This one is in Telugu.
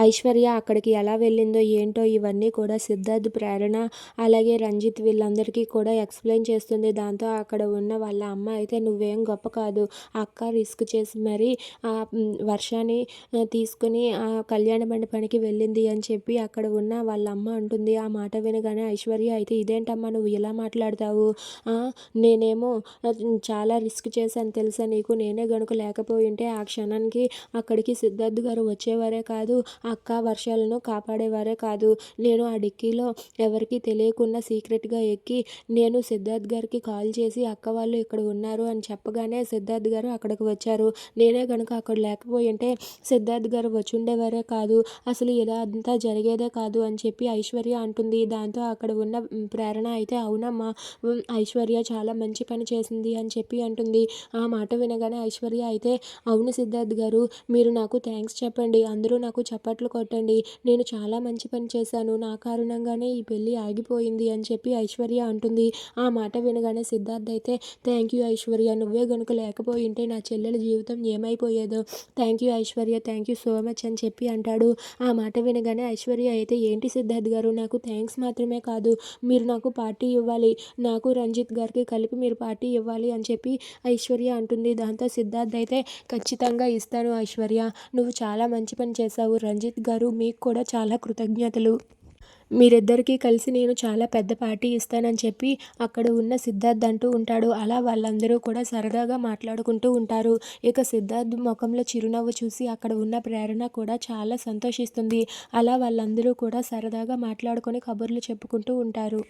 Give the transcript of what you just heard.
ఐశ్వర్య అక్కడికి ఎలా వెళ్ళిందో ఏంటో ఇవన్నీ కూడా సిద్ధార్థ్ ప్రేరణ అలాగే రంజిత్ వీళ్ళందరికీ కూడా ఎక్స్ప్లెయిన్ చేస్తుంది. దాంతో అక్కడ ఉన్న వాళ్ళ అమ్మ అయితే నువ్వేం గొప్ప కాదు. అక్క రిస్క్ చేసి మరి ఆ వర్షాన్ని తీసుకుని ఆ కళ్యాణ మండపానికి వెళ్ళింది అని చెప్పి అక్కడ ఉన్న వాళ్ళ అమ్మ అంటుంది. ఆ మాట వినగానే ఐశ్వర్య అయితే ఇదేంటమ్మా నువ్వు ఇలా మాట్లాడతావు? నేనేమో చాలా రిస్క్ చేశాను తెలుసా నీకు? నేనే గనుక లేకపోయి ఉంటే ఆ క్షణానికి అక్కడికి సిద్ధార్థ్ గారు వచ్చేవారే కాదు. అక్క వర్షాలను కాపాడేవారే కాదు. నేను ఆ డిక్కీలో ఎవరికి తెలియకుండా సీక్రెట్గా ఎక్కి నేను సిద్ధార్థ్ గారికి కాల్ చేసి అక్క వాళ్ళు ఇక్కడ ఉన్నారు అని చెప్పగానే సిద్ధార్థ్ గారు అక్కడికి వచ్చారు. నేనే కనుక అక్కడ లేకపోయి ఉంటే సిద్ధార్థ్ గారు వచ్చి ఉండేవారే కాదు. అసలు ఇలా అంతా జరిగేదే కాదు అని చెప్పి ఐశ్వర్య అంటుంది. దాంతో అక్కడ ఉన్న ప్రేరణ అయితే అవునమ్మా ఐశ్వర్య చాలా మంచి పని చేసింది అని చెప్పి అంటుంది. ఆ మాట వినగానే ఐశ్వర్య అయితే అవును సిద్ధార్థ్ గారు మీరు నాకు థ్యాంక్స్ చెప్పండి. అందరూ నాకు చెప్ప చప్పట్లు కొట్టండి. నేను చాలా మంచి పని చేశాను. నా కారణంగానే ఈ పెళ్ళి ఆగిపోయింది అని చెప్పి ఐశ్వర్య అంటుంది. ఆ మాట వినగానే సిద్ధార్థ్ అయితే థ్యాంక్ యూ ఐశ్వర్య. నువ్వే గనుక లేకపోయి ఉంటే నా చెల్లెల జీవితం ఏమైపోయేదో. Thank you Aishwarya. Thank you so much అని చెప్పి అంటాడు. ఆ మాట వినగానే ఐశ్వర్య అయితే ఏంటి సిద్ధార్థ్ గారు? నాకు థ్యాంక్స్ మాత్రమే కాదు. మీరు నాకు పార్టీ ఇవ్వాలి. నాకు రంజిత్ గారికి కలిపి మీరు పార్టీ ఇవ్వాలి అని చెప్పి ఐశ్వర్య అంటుంది. దాంతో సిద్ధార్థ్ అయితే ఖచ్చితంగా ఇస్తాను ఐశ్వర్య. నువ్వు చాలా మంచి పని చేశావు. రంజిత్ గారు మీకు కూడా చాలా కృతజ్ఞతలు. మీరిద్దరికీ కలిసి నేను చాలా పెద్ద పార్టీ ఇస్తానని చెప్పి అక్కడ ఉన్న సిద్ధార్థ్ అంటూ ఉంటాడు. అలా వాళ్ళందరూ కూడా సరదాగా మాట్లాడుకుంటూ ఉంటారు. ఇక సిద్ధార్థ్ ముఖంలో చిరునవ్వు చూసి అక్కడ ఉన్న ప్రేరణ కూడా చాలా సంతోషిస్తుంది. అలా వాళ్ళందరూ కూడా సరదాగా మాట్లాడుకొని కబుర్లు చెప్పుకుంటూ ఉంటారు.